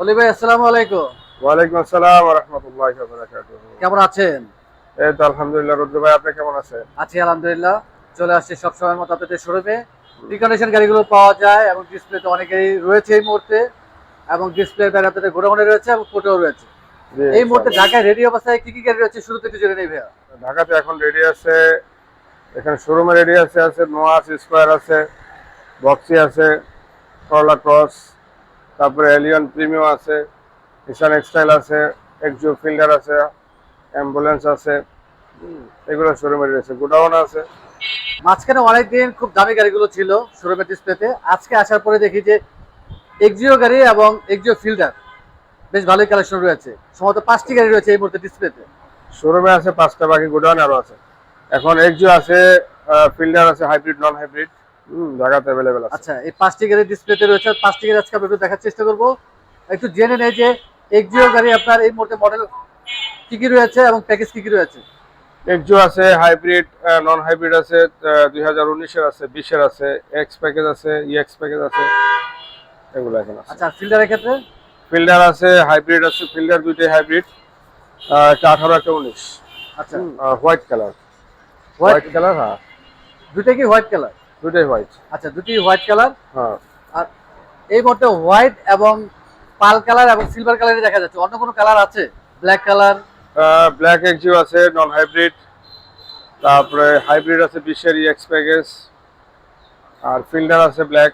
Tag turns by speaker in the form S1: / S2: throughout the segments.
S1: অলি ভাই আসসালামু আলাইকুম।
S2: ওয়ালাইকুম আসসালাম রহমতুল্লাহ
S1: কেমন আছেন?
S2: এই তো আলহামদুলিল্লাহ রুদ্র ভাই আপনি কেমন আছেন?
S1: আছি আলহামদুলিল্লাহ চলে আসছি সবসময়ের মতো আপনাদের শোরুমে। রিকন্ডিশন গাড়িগুলো পাওয়া যায় এবং ডিসপ্লেতে অনেকেই রয়েছে এই মুহূর্তে। এবং ডিসপ্লে বাইরে আপনাদের গোডাউনে রয়েছে এবং ফোটেও রয়েছে। এই মুহূর্তে ঢাকায় রেডি অবস্থায় কি কি গাড়ি রয়েছে শুরুতে একটু জেনে নেই ভাইয়া।
S2: ঢাকাতে এখন রেডি আছে এখানে শোরুমে রেডি আছে আছে নোয়াস স্কোয়ার আছে বক্সি আছে করলা ক্রস তারপরে এলিয়ন প্রিমিয়াম আছে ইসান এক্সটাইল আছে এক্সিও ফিল্ডার আছে অ্যাম্বুলেন্স আছে এগুলো শোরুমে রেডি আছে গোডাউন আছে।
S1: মাঝখানে অনেকদিন খুব দামি গাড়িগুলো ছিল শোরুমের ডিসপ্লেতে আজকে আসার পরে দেখি যে এক্সিও গাড়ি এবং এক্সিও ফিল্ডার বেশ ভালোই কালেকশন রয়েছে। সম্ভবত পাঁচটি গাড়ি রয়েছে এই মুহূর্তে ডিসপ্লেতে
S2: শোরুমে আছে পাঁচটা বাকি গোডাউন আরও আছে। এখন এক্সিও আছে ফিল্ডার আছে হাইব্রিড নন হাইব্রিড হুম ঢাকাতে অ্যাভেলেবেল আছে।
S1: আচ্ছা এই পাঁচটি গাড়ি ডিসপ্লেতে রয়েছে। আর পাঁচটি গাড়ি আজকে আমরা দেখার চেষ্টা করব। একটু জেনে নেই যে এক্সিও গাড়ি আপনার এই মুহূর্তে মডেল কি কি রয়েছে এবং প্যাকেজ কি কি রয়েছে?
S2: আছে হাইব্রিড নন হাইব্রিড আছে আছে আছে এক্স প্যাকেজ আছে ইএক্স প্যাকেজ আছে এগুলো এখন আছে।
S1: আচ্ছা ফিল্ডারের ক্ষেত্রে?
S2: ফিল্ডার আছে হাইব্রিড আছে ফিল্ডার দুইটাই হাইব্রিড একটা আঠারো একটা উনিশ।
S1: আচ্ছা।
S2: হোয়াইট কালার
S1: হোয়াইট
S2: কালার হ্যাঁ।
S1: দুটোই কি হোয়াইট কালার
S2: দুইটাই হোয়াইট
S1: আচ্ছা দুটি হোয়াইট কালার
S2: হ্যাঁ।
S1: আর এই মুহূর্তে হোয়াইট এবং পাল কালার এবং সিলভার কালারই দেখা যাচ্ছে। অন্য কোনো কালার আছে? ব্ল্যাক কালার
S2: ব্ল্যাক এক্সিও আছে নন হাইব্রিড তারপরে হাইব্রিড আছে বিশের ইএক্স প্যাকেজ আর ফিল্ডার আছে ব্ল্যাক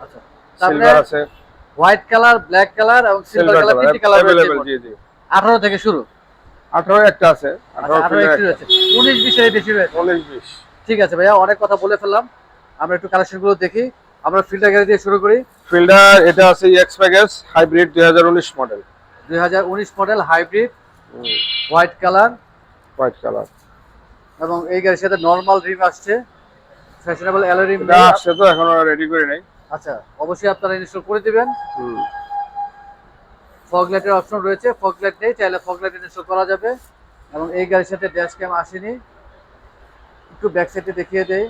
S1: আচ্ছা
S2: সিলভার আছে।
S1: হোয়াইট কালার ব্ল্যাক কালার এবং সিলভার কালার তিনটি কালার
S2: অ্যাভেলেবেল জি জি।
S1: আঠারো থেকে শুরু।
S2: আঠারো একটা আছে।
S1: আচ্ছা আঠারো একটি রয়েছে। উনিশ বিশের বেশি রয়েছে।
S2: উনিশ বিশ।
S1: ঠিক আছে ভাইয়া অনেক কথা বলে ফেললাম। আমরা একটু কালেকশনগুলো দেখি। আমরা ফিল্টার গাড়ি দিয়ে শুরু করি।
S2: ফিল্ডার এটা আছে ইএক্স প্যাকেজ হাইব্রিড দুই হাজার উনিশ মডেল
S1: দু হাজার উনিশ model hybrid white colour
S2: white colour
S1: এবং এই গাড়ির সাথে নর্মাল রিম আসছে। ফ্যাশনেবল অ্যালো রিম
S2: আসছে তো এখনও রেডি করে নাই।
S1: আচ্ছা অবশ্যই আপনারা ইনস্টল করে দিবেন। ফগ লাইটের অপশন রয়েছে। ফগ লাইট নেই চাইলে ফগ লাইট ইনস্টল করা যাবে। এবং এই গাড়ির সাথে ড্যাশ ক্যাম আসেনি। একটু ব্যাক সাইডে দেখিয়ে দেই।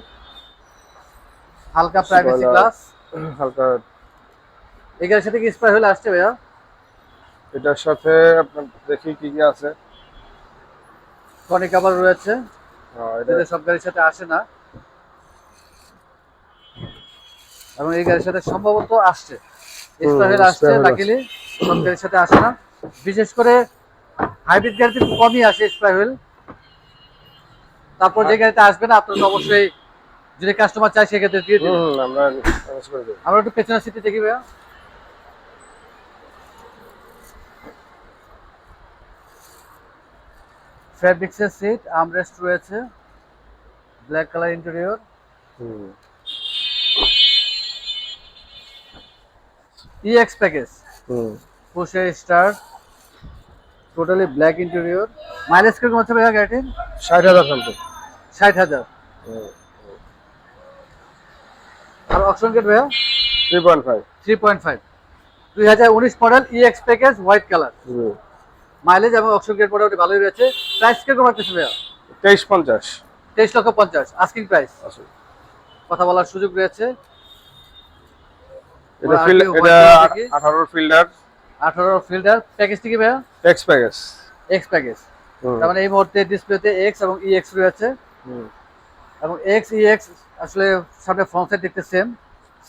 S1: হালকা প্রাইভেসি. গ্লাস
S2: হালকা।
S1: এই গাড়ির সাথে কি স্প্রে হলে আসছে ভাইয়া?
S2: এটার সাথে আপনার দেখি কি কি আছে।
S1: টনিক আবার রয়েছে।
S2: হ্যাঁ, এটা
S1: সব গাড়ির সাথে আসে না। এবং এই গাড়ির সাথে সম্ভবত আসছে। স্প্রে হলে আসছে লাকিলি সব গাড়ির সাথে আসে না। বিশেষ করে হাইব্রিড গাড়িতে কমই আসে স্প্রে হুইল তারপর যে গাড়িতে আসবে না আপনার তো অবশ্যই যদি কাস্টমার চায় সেক্ষেত্রে দিয়ে দিন।
S2: আমরা arrange করে দেব।
S1: আমরা একটু পেছনের সিটে দেখি ভাইয়া। ফ্যাব্রিক্সের সিট আমরেস্ট রয়েছে black colour interior
S2: hmm.
S1: EX package
S2: hmm.
S1: পুশে star totally black interior mileage কীরকম হচ্ছে ভাইয়া গাড়িটির?
S2: ষাট হাজার
S1: ষাট হাজার। আর অপশন গেট ভাইয়া?
S2: Three point five
S1: three point five দুই হাজার উনিশ model EX package white colour mileage এবং অপশন গেট মোটামুটি ভালোই রয়েছে। প্রাইস কীরকম রাখতেছে ভাইয়া?
S2: তেইশ পঞ্চাশ।
S1: তেইশ লক্ষ পঞ্চাশ। Asking price. কথা বলার সুযোগ রয়েছে?
S2: আঠারোর ফিল্ডার
S1: আঠারো ফিল্ডার প্যাকেজটি কি ভাইয়া?
S2: এক্স প্যাকেজ
S1: এক্স প্যাকেজ তার মানে এই মুহূর্তে ডিসপ্লেতে এক্স এবং ইএক্স রয়েছে। এবং এক্স ইএক্স আসলে সামনে ফ্রন্ট সাইড দেখতে সেম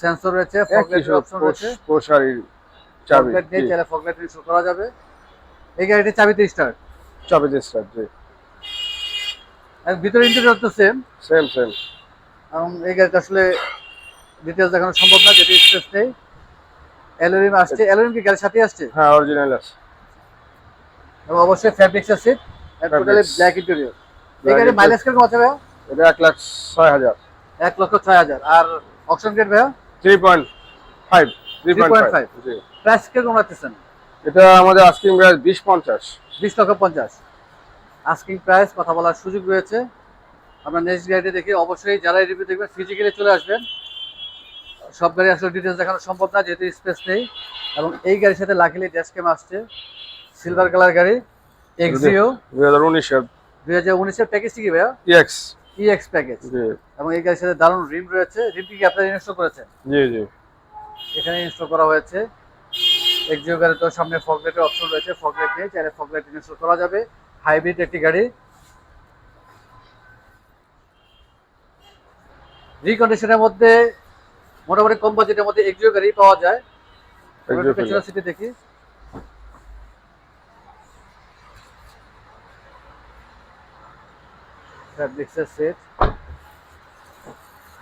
S1: সেন্সর রয়েছে ফগলাইটের অপশন রয়েছে।
S2: প্রসারি চাবি
S1: দিয়ে চাইলে ফগলাইট ইনস্টল করা যাবে। এই গাড়িটি চাবিতে স্টার্ট
S2: চাবি স্টার্ট জি।
S1: এবং ভিতরে ইন্টেরিয়র তো সেম
S2: সেম সেম
S1: এবং এই গাড়িটা আসলে ডিটেলস দেখানো সম্ভব না যেটি স্পেস নেই। অ্যালোরিম আসছে। অ্যালোরিম কি গাড়ির সাথে আসছে?
S2: হ্যাঁ অরিজিনাল আছে।
S1: এবং অবশ্যই ফ্যাব্রিক্স আছে টোটালি. ব্ল্যাক ইন্টেরিয়র এই গাড়ির মাইলেজ কীরকম আছে ভাইয়া?
S2: এটা এক লাখ ছয় হাজার।
S1: এক লক্ষ ছয় হাজার। আর অপশন গেট ভাইয়া?
S2: Three point five three point
S1: 3.5
S2: five
S1: price কীরকম রাখতেছেন
S2: এটা আমাদের আস্কিং প্রাইস বিশ পঞ্চাশ।
S1: বিশ লক্ষ পঞ্চাশ। আস্কিং প্রাইস কথা বলার সুযোগ রয়েছে। আমরা নেক্সট গাড়িতে দেখি। অবশ্যই যারা রিভিউ দেখবেন ফিজিক্যালি চলে আসবেন। সব গাড়ি আসলে ডিটেলস দেখানো সম্ভব না যেহেতু স্পেস নেই। এবং এই গাড়ির সাথে লাকিলি ড্যাশ ক্যাম আসছে। সিলভার কালার গাড়ি এক্সিও
S2: দুই হাজার উনিশের।
S1: দুই হাজার উনিশের প্যাকেজটি কি ভাইয়া?
S2: ইএক্স
S1: ইএক্স প্যাকেজ
S2: জি।
S1: এবং এই গাড়ির সাথে দারুণ রিম রয়েছে। রিমটি কি আপনারা ইনস্টল করেছেন?
S2: জি জি।
S1: এখানে ইনস্টল করা হয়েছে। এক্সিও গাড়ি তো সামনে ফগলাইটের অপশন রয়েছে। ফগলাইট নিয়ে চাইলে ফগলাইট ইনস্টল করা যাবে। হাইব্রিড একটি গাড়ি। রিকন্ডিশনের মধ্যে মোটামুটি কম বাজেটের মধ্যে এক্সিও গাড়ি পাওয়া যায়। পেছনের। সিটে দেখি। ফ্যাব্রিক্সের সেট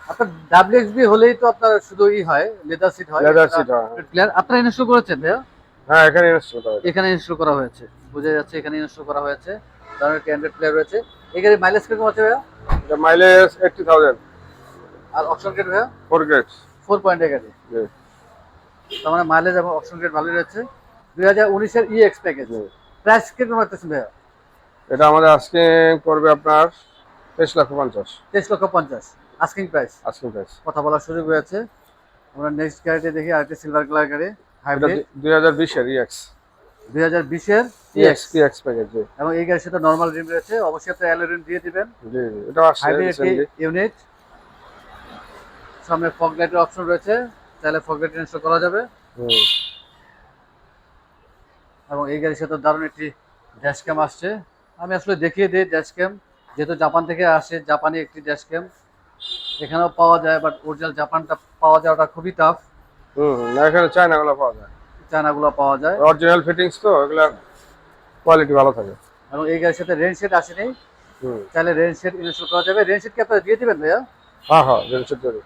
S1: আপনার ডাব্লিউএক্সবি হলেই তো আপনার শুধু ই হয় লেদার সিট হয়।
S2: Leather seat হয়।
S1: ক্লিয়ার আপনারা ইনস্টল করেছেন ভাইয়া?
S2: হ্যাঁ এখানে ইনস্টল করা হয়েছে।
S1: এখানে ইনস্টল করা হয়েছে। বোঝা যাচ্ছে এখানে ইনস্টল করা হয়েছে। কারণ অ্যান্ড্রয়েড প্লেয়ার রয়েছে। গাড়ির মাইলেজ কীরকম আছে ভাইয়া?
S2: এটা মাইলেজ এইটটি থাউজেন্ড
S1: আর অপশন গ্রেড ভাইয়া?
S2: ফোর গ্রেড
S1: ফোর পয়েন্টের গাড়ি তার মানে মাইলেজ এবং অপশন গ্রেড ভালোই রয়েছে। দুই হাজার উনিশের ই এক্স প্যাকেজ প্রাইস কীরকম রাখতেছেন ভাইয়া?
S2: এটা আমাদের আজকে করবে আপনার তেইশ লক্ষ পঞ্চাশ।
S1: তেইশ লক্ষ পঞ্চাশ। আস্কিং প্রাইস
S2: আজকে প্রাইস
S1: কথা বলার সুযোগ রয়েছে আমরা নেক্সট গাড়িটি দেখি আরেকটি সিলভার কালার গাড়ি হাইব্রিড
S2: দুই হাজার বিশের ইএক্স
S1: দুই হাজার বিশের
S2: ইএক্স ইএক্স প্যাকেজ
S1: এবং এই গাড়ির সাথে নর্মাল রিম রয়েছে। অবশ্যই আপনি অ্যালো রিম দিয়ে দিবেন।
S2: জি এটা
S1: হাইব্রিড ইউনিট সামনে ফগ লাইটের অপশন রয়েছে। চাইলে ফগ লাইট ইনস্টল করা যাবে। এবং এই গাড়ির সাথে দারুণ একটি ড্যাশ ক্যাম আসছে। আমি আসলে দেখিয়ে দিই ড্যাশ ক্যাম যেহেতু জাপান থেকে আসে জাপানি একটি ড্যাশ ক্যাম এখানেও পাওয়া যায় বাট অরিজিনাল জাপানটা পাওয়া যাওয়াটা খুবই টাফ
S2: হুম এখানে চায়নাগুলো পাওয়া যায়।
S1: চায়নাগুলো পাওয়া যায়।
S2: অরিজিনাল ফিটিংস তো এগুলা কোয়ালিটি ভালো থাকে।
S1: এবং এই গাড়ির সাথে রেন শেড আসেনি।
S2: হুম।
S1: চাইলে রেন শেড ইনস্টল করা যাবে। রেন শেড কি আপনারা দিয়ে দিবেন ভাইয়া?
S2: হ্যাঁ হ্যাঁ জিনিসের তৈরি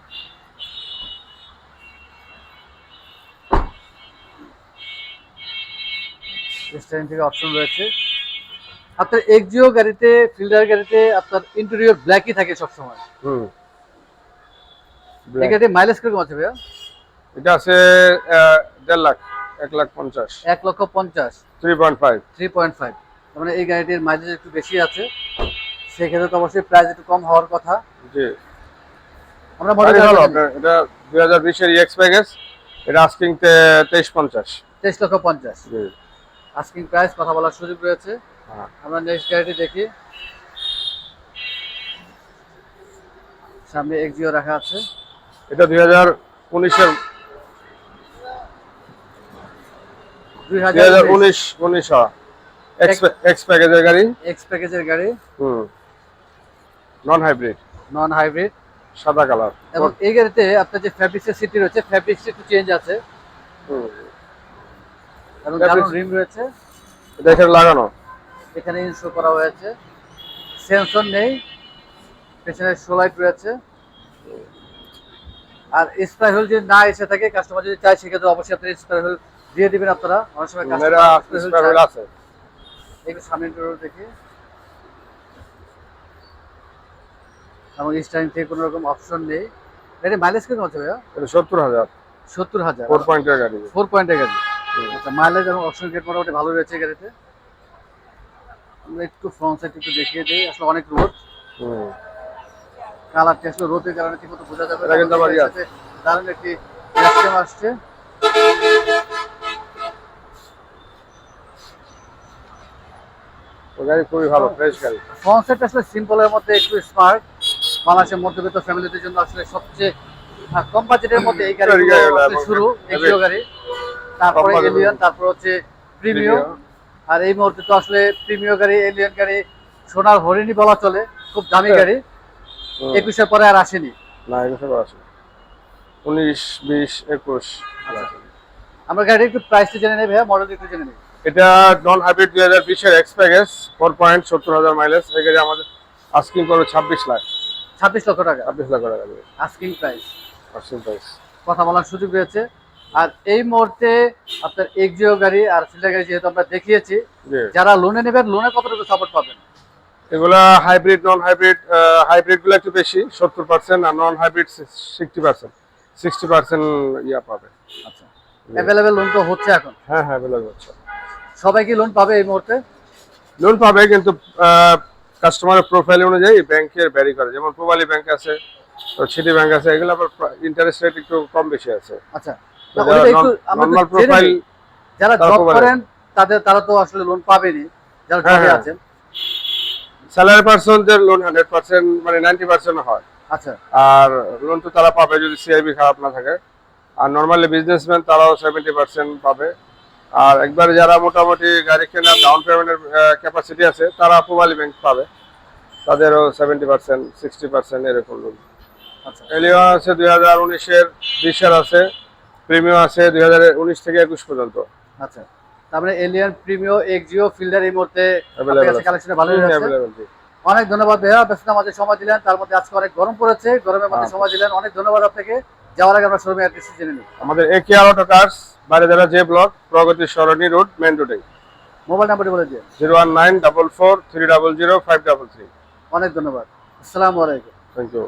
S1: স্টাইন থেকে অপশন রয়েছে। আপনার এক্সিও গাড়িতে ফিল্ডার গাড়িতে আপনার ইন্টেরিয়র ব্ল্যাকই থাকে সবসময়।
S2: হুম।
S1: এই। গাড়ির মাইলেজ কীরকম আছে ভাইয়া?
S2: এটা আছে দেড় লাখ এক লাখ পঞ্চাশ।
S1: এক লক্ষ পঞ্চাশ।
S2: Three point five
S1: three point five মানে এই গাড়িটির মাইলেজ একটু বেশি আছে। সেক্ষেত্রে তো অবশ্যই প্রাইস একটু কম হওয়ার কথা।
S2: জি।
S1: আমরা
S2: গাড়ি
S1: মডেল
S2: আপনার এটা দুই হাজার বিশের ইএক্স প্যাকেজ এটা আস্কিং তেইশ পঞ্চাশ।
S1: তেইশ লক্ষ পঞ্চাশ।
S2: জি।
S1: আস্কিং প্রাইস কথা বলার সুযোগ রয়েছে। আমরা নেক্সট গাড়িটি দেখি। সামনে এক্সিও রাখা আছে।
S2: এটা দুই হাজার উনিশের
S1: দুই হাজার
S2: হাজার উনিশ উনিশ এক্স প্যাকেজের গাড়ি।
S1: এক্স প্যাকেজের গাড়ি।
S2: হুম। নন হাইব্রিড
S1: নন হাইব্রিড
S2: সাদা কালার।
S1: এবং এই গাড়িতে আপনার যে ফ্যাব্রিক্সের সিটি রয়েছে ফ্যাব্রিক্স একটু চেঞ্জ আছে। এবং রিম রয়েছে।
S2: এটা এখানে লাগানো।
S1: এখানে ইনস্টল করা হয়েছে। সেন্সর নেই পেছনে সোলাইট রয়েছে আর স্প্রাই হুইল যদি না এসে থাকে কাস্টমার যদি চায় সেক্ষেত্রে অবশ্যই আপনি স্প্রাই হুইল দিয়ে দিবেন আপনারা। অনেক সময়
S2: আছে।
S1: একটু সামনে দেখি। এবং স্টাইন থেকে কোনো রকম অপশন নেই। এটা মাইলেজ কীরকম আছে ভাইয়া?
S2: সত্তর হাজার।
S1: সত্তর হাজার।
S2: ফোর পয়েন্টের গাড়ি।
S1: ফোর পয়েন্টের গাড়ি। আচ্ছা মাইলেজ এবং অপশন গেট মোটামুটি ভালো রয়েছে গাড়িতে? একটু ফ্রন্ট সাইড একটু দেখিয়ে দিই আসলে অনেক রোদ।
S2: হুম।
S1: কালারটি আসলে রোদের কারণে ঠিক মতো বোঝা যাবে দারুণ একটি সিস্টেম আসছে।
S2: গাড়ি খুবই ভালো ফ্রেশ গাড়ি।
S1: আসলে সিম্পলের মধ্যে একটু স্মার্ট বাংলাদেশের মধ্যবিত্ত ফ্যামিলিদের জন্য আসলে সবচেয়ে আহ, কম বাজেটের মধ্যে এই গাড়ি শুরু এক্সিও গাড়ি। তারপরে এলিয়ন তারপর হচ্ছে প্রিমিয়ম আর এই মুহূর্তে তো আসলে প্রিমিয় গাড়ি এলিয়ন গাড়ি সোনার হরিণী বলা চলে খুব দামি
S2: হ্যাঁ।
S1: গাড়ি। একুশের পরে আর আসেনি।
S2: না একুশে করে আছে উনিশ বিশ একুশ।
S1: আমরা গাড়ি একটু প্রাইসটা জেনে নেই ভাইয়া মডেল একটু জেনে নেই।
S2: এটা নন হাইব্রিড দুই হাজার বিশের এক্স প্যাকেজ ফোর পয়েন্ট সত্তর হাজার মাইলেজ এই গাড়ি আমাদের আস্কিং করবে ছাব্বিশ লাখ।
S1: ছাব্বিশ লক্ষ টাকা।
S2: ছাব্বিশ লাখ টাকা
S1: আস্কিং প্রাইস
S2: আস্কিং প্রাইস
S1: কথা বলার সুযোগ রয়েছে। আর এই মুহূর্তে আপনার এক্সিও গাড়ি আর ফিল্ডার গাড়ি যেহেতু আমরা দেখিয়েছি যারা লোনে নেবেন লোনে কতটুকু সাপোর্ট পাবেন?
S2: এগুলা হাইব্রিড নন হাইব্রিড হাইব্রিডগুলো একটু বেশি সত্তর পার্সেন্ট আর non hybrid sixty percent sixty percent yeah পাবে।
S1: আচ্ছা। অ্যাভেলেবেল লোন তো হচ্ছে এখন?
S2: হ্যাঁ হ্যাঁ বেলা হচ্ছে।
S1: সবাই কি লোন পাবে এই মুহূর্তে?
S2: লোন পাবে কিন্তু কাস্টমারের প্রোফাইল অনুযায়ী ব্যাংকের ভ্যারি করে। যেমন প্রবালী ব্যাংক আছে সিটি ব্যাংক আছে এগুলো আবার ইন্টারেস্ট রেট একটু কম বেশি আছে।
S1: আচ্ছা।
S2: যারা
S1: জব করেন তাদের তারা তো আসলে লোন পাবেনি যারা
S2: হ্যাঁ,
S1: জবে
S2: হ্যাঁ।
S1: আছেন।
S2: স্যালারি পার্সনদের লোন হান্ড্রেড পার্সেন্ট মানে নাইনটি পার্সেন্ট হয়।
S1: আচ্ছা।
S2: আর লোন তো তারা পাবে যদি সিআইবি খারাপ না থাকে। আর নর্মালি বিজনেসম্যান তারাও সেভেন্টি পার্সেন্ট পাবে। আর একবার যারা মোটামুটি গাড়ি কেনার ডাউন পেমেন্টের ক্যাপাসিটি আছে তারা পুবালি ব্যাংক পাবে। তাদেরও সেভেন্টি পার্সেন্ট সিক্সটি পার্সেন্ট এরকম লোন
S1: আচ্ছা।
S2: এলিয়ন আছে দুই হাজার উনিশের বিশের আছে। প্রিমিয়াম আছে দুই হাজার উনিশ থেকে একুশ পর্যন্ত।
S1: আচ্ছা। তারপরে এলিয়ান প্রিমিও এক্সিও ফিল্ডার এই মুহূর্তে। কালেকশনে ভালো অনেক ধন্যবাদ ভাইয়া ব্যস্ততার মাঝে সময় দিলেন। তার মধ্যে আজকে অনেক গরম পড়েছে গরমের মধ্যে
S2: আচ্ছা।
S1: সময় দিলেন। অনেক ধন্যবাদ আপনাকে। যাওয়ার আগে আমরা শোরুমে অ্যাড্রেস জেনে নিই
S2: আমাদের একে অটো কার্স বারিদারা যে block Progoti Sarani road main রোডে
S1: মোবাইল নাম্বারটি বলে দিয়ে
S2: zero one nine double four three double zero five double three.
S1: অনেক ধন্যবাদ। আসসালামু আলাইকুম।
S2: Thank you.